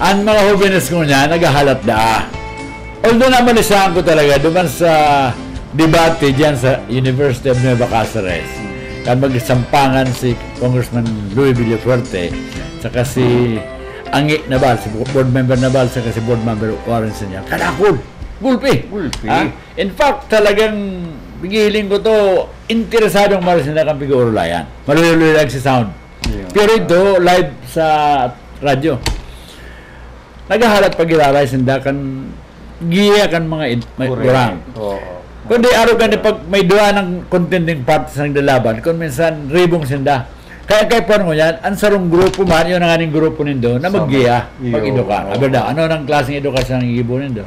ang mga jóvenes ko niya, naghahalat da. Although namalisahan ko talaga, duman sa debate diyan sa University of Nueva Cáceres, kan magsampangan si Congressman Louis Villafuerte, saka si Angi Nabal, si board member Nabal, saka si board member Warren Senyal. Kadakul! Gulpi! Gulpi. Ha? In fact, talagang bigiling ko to, interesadong malasina kang pigurulayan. Maluloy lang si sound. Yeah. Pero ito, live sa radyo. Nagahalat pag ilalay sindakan giya kan mga id- may kurang. Oo. Kundi araw gani pag may duwa ng contending parties ng dalaban, kung minsan ribong sinda. Kaya kay po mo yan, ang sarong grupo man, yun ang aning grupo nindo, na maggiya pag eduka. Abada, ano nang klaseng edukasyon ang igibo nindo?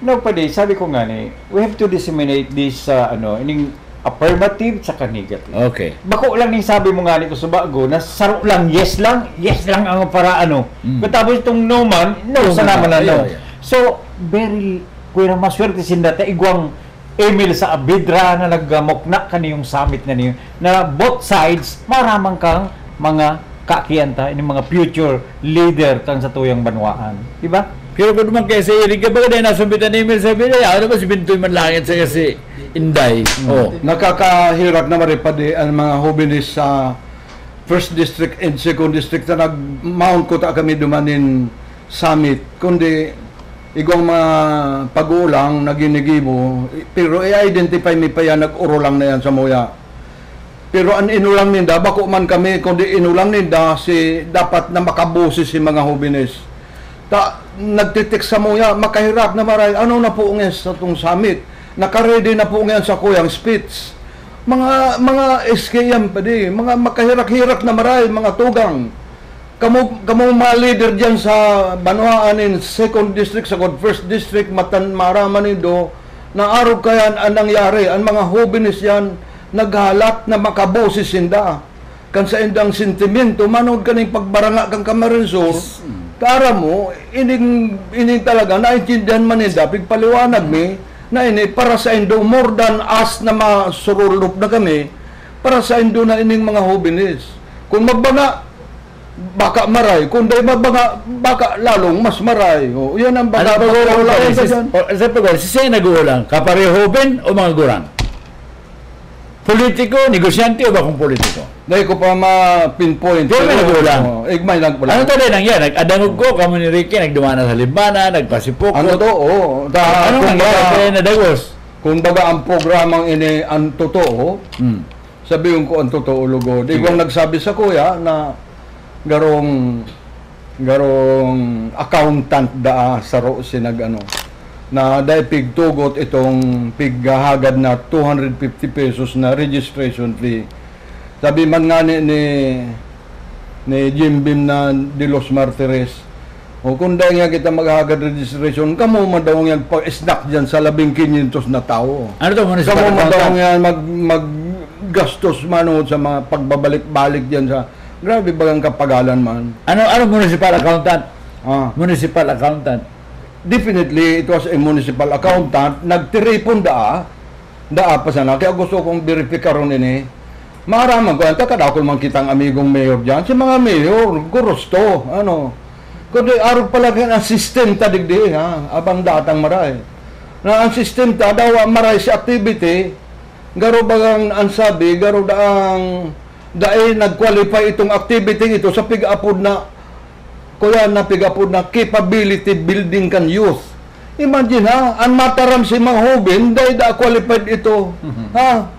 No, pwede. Sabi ko nga ni, we have to disseminate this, uh, ano, ining affirmative tsaka negative. Okay. Bako lang ning sabi mo nga ni ko sa bago na saro lang, yes lang, yes lang ang para ano. Mm. Katapos itong no man, no No sa naman man, na no. ayaw, ayaw. So, very, kuya maswerte sinda ta igwang email sa Abidra na nagmukna kaniyong summit na niyo na both sides maramang kang mga kakiyanta ini mga future leader kang sa tuyang banwaan. Di ba? Pero kung naman kasi, irig ka ba dahil nasumbitan ni Emil sabi niya, ano ba si Bintoy Manlangit sa kasi Inday? Oh. Nakakahirap naman rin pa di ang mga hobinis sa first district and second district na nag-mount ko ta kami dumanin summit. Kundi igong mga pag-uulang naginigibo pero i-identify mi pa yan nag-uro lang na yan sa muya. Pero ang inulang ninda, bako man kami, kundi inulang ninda si dapat na makabusi si mga hobinis. Ta, nagtitik sa muya, makahirap na maray. Ano na po ngayon sa itong summit? Nakaready na po ngayon sa kuyang speech. Mga mga SKM pa di, mga makahirak-hirak na maray, mga tugang. Kamu kamu mga leader diyan sa Banwaan in second district sa God first district matan maraman nindo na araw kaya ang nangyari ang mga hobinis yan naghalat na makabosis sinda kan sa indang sentimento manod kaning pagbaranga kang kamarinsor tara mo ining ining talaga naintindihan man ninda pigpaliwanag mi na ini para sa indo more than us na masurulop na kami para sa indo na ining mga hobinis kung magbanga baka maray kung dahil magbanga baka lalong mas maray o yan ang Ano baka ba gulang wala pa? yan Si, dyan. o, sa pag si siya nagulang, kapareho ben o mga gurang? Politiko, negosyante o ba kung politiko? Dahil ko pa ma-pinpoint. Pero may nagulang. Oh, igmay lang pala. Ano to din ang yan? Nag-adangog ko, kamo ni Ricky, nagdumana sa Libana, nagpasipok. Ano to? Oo. Da, Ano kung nangyari? Kaya nadagos. Kung baga ang programang ini ang totoo, Hmm. sabihin ko ang totoo lugo. Di ko nagsabi sa kuya na garong garong accountant da sa ro sinag ano na dahil pigtugot itong pighahagad na 250 pesos na registration fee. Sabi man nga ni, ni, ni Jim Bim na de los Martires, o kung dahil nga kita maghagad registration, kamo man daw nga pag-snack dyan sa labing 500 na tao. Ano to, Kamo man daw nga mag, maggastos manood sa mga pagbabalik-balik dyan sa grabe bagang kapagalan man. Ano, ano municipal accountant? Ah. Municipal accountant. Definitely, it was a municipal accountant. Nagtiripon daa. Daa pa sana. Kaya gusto kong verifikaron ini. Maaraman ko. Anta kadakol man kitang amigong mayor dyan. Si mga mayor, gurusto. Ano. Kundi araw pala kaya ang system ta digdi ha. Abang datang maray. Na ang system ta daw maray si activity. Garo bagang ang sabi, garo daang dahil nag-qualify itong activity ito sa pig-apod na kuya na pigapod na capability building kan youth. Imagine ha, ang mataram si mga hobin dahil da qualified ito. Ha?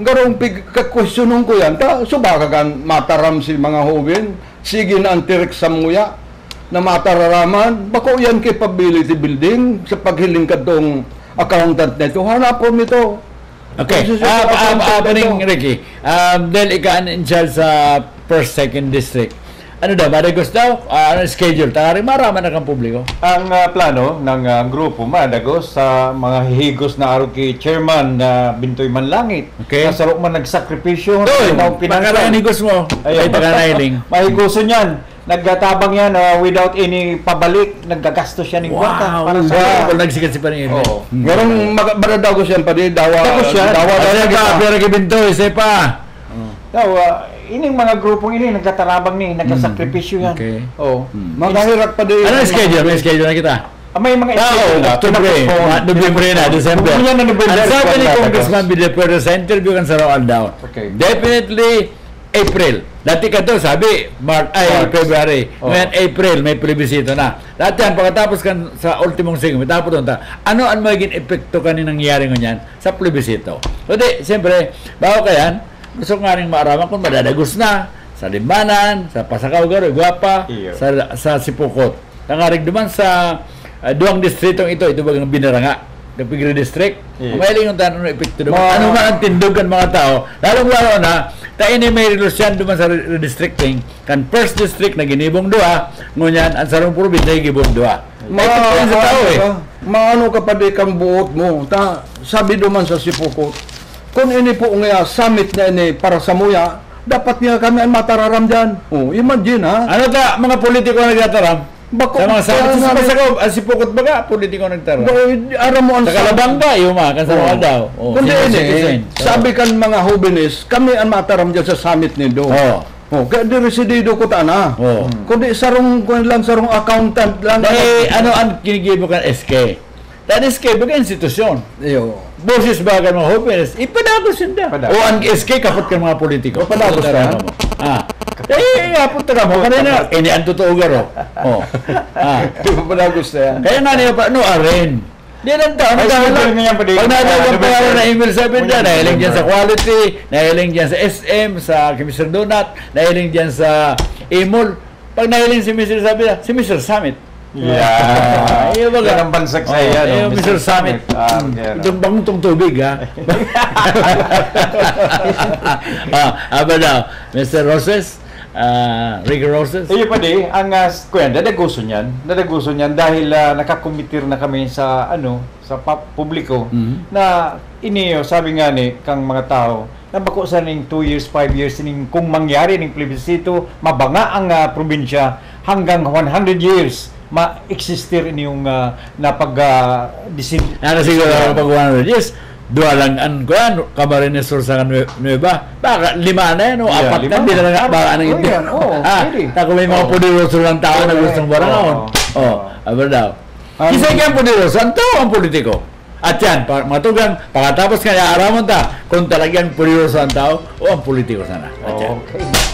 Garong pig ka-questionon ko yan. Ta, subaka kan mataram si mga hobin. Sige na ang tirik sa muya na matararaman. Bako yan capability building sa paghiling ka tong accountant nito. Hanapon nito. Okay. Ah, ah, ah, accountant paning nito. Ricky. Um, dahil ika in charge sa first, second district. Ano daw, madagos daw? Ah, ano schedule? Tari marama na kang publiko. Ang ah, plano ng ah, grupo madagos sa mga hihigos na araw kay chairman na Bintoy Manlangit. Okay. Na sarok man nagsakripisyo. Doon, Pinang- pinansyal. pagkaranigos mo. Ay, taganailing. Mahiguso niyan. Nagtatabang yan ah, without any pabalik. Naggagastos siya ng kwarta. Wow! Para sa... Wow! Kung nagsikat si Paningin. Oo. Garong baradago siya pa di dawa. Yan. Dawa Kasi dawa pa, kita. pero kibinto, isa pa. Daw, ah, ining mga grupong ini nagkatarabang ni, nagkasakripisyo yan. Okay. Oh. Magahirat pa di. Ano ang schedule? May schedule na kita. Ah, may mga Ah, Oo, na October, pinapostpone. mga November na, December. Kung yan na November, Ang sabi ni Congressman Villapuero sa interview kan sa Roald Daw, Okay. definitely April. Dati ka to, sabi, March, ay, March. February. Oh. Ngayon, April, may plebisito na. Dati yan, pagkatapos kan sa ultimong segment, tapos doon ta, ano ang magiging epekto ka ni nangyari ngunyan sa plebisito? So, di, siyempre, bago ka yan, gusto nga rin maaraman kung madadagos na sa Limbanan, sa Pasakaw, Garo, Guapa, Iyo. sa, sa Sipukot. Nangarig duman sa uh, duwang distritong ito, ito bagang binaranga. Kapigre district, Iya. Umayaling yung tanong ng epekto duman. Ma- ano man ang tindugan mga tao, lalong lalo na, tayo ni may relusyan duman sa re- redistricting, kan first district na ginibong dua, ngunyan, ang sarong probinsya gibong dua. Ma, Epekto yan sa tao eh. maano ka pa di kang buot mo. Ta, sabi duman sa Sipukot, kung ini po nga summit na ini para sa muya, dapat nga kami ang matararam dyan. Oh, imagine ha. Ano ta, mga politiko na nagtataram? Bako, Sa mga sa kaya sa Pasakaw, ang sipukot baga, politiko nagtaram. Dahil aram mo ang Sa Kalabang ba, yung mga, kan sa mga daw. Oh, Kundi ini, sabi kan mga hobinis, kami ang mataram dyan sa summit ni Do. Oo. Oh, kaya di residido ko tana. Oo. Kundi sarong kun lang sarong accountant lang. Dahil ano ang kinigibo kan SK? That SK, baga institusyon. Iyo. Boses ba ka mga hopeless? Ipadagos yun da. O ang SK, kapot ka mga politiko. Padagos Kapot ka? Ah. Eh, kapot ka mo. Kanina, ini ang totoo garo. Oh. Ah. Pala gusto yan? Kaya nga niya pa, no, aren. Di lang sabi niya pa din. Pag nadagang Ah, pa November. na email sabi na, nahiling dyan sa quality, nahiling dyan sa SM, sa Mr. Donut, nahiling dyan sa Emol. Pag nahiling si Mr. sabi na, si Mr. Summit. Yeah. Ayaw ba Yan ang bansag sa Oh, ayaw, no? Mr. Summit. Ah, yeah, no? Itong bangtong tubig, ha? ah, aba daw, Mr. Roses, ah, Rick Roses. Iyo pa di, ang uh, kuya, dadaguso niyan. Dadaguso niyan dahil uh, nakakomitir na kami sa ano, sa publiko Mhm. na iniyo sabi nga ni kang mga tao na bako sa ning 2 years, 5 years ning kung mangyari ning plebisito, mabanga ang uh, probinsya hanggang 100 years ma-existir inyong uh, napag uh, disin Ano siguro ako pag 100 years, dua lang an ko yan, Camarines Sur sa Nue- Nueva. Baka lima na yan, o Yeah, apat na, na. lang baka nang Oh, hindi. yan, oo, ah, tako may mga Oo. pudiroso lang tao na Correct. gustong barangahon. Oo. Oh, aba daw. Kisay kang pudiroso, ang tao ang politiko. At yan, matugang, pagkatapos kaya aramon ta, kung talagang pudiroso ang tao, o ang politiko sana. At yan. Okay.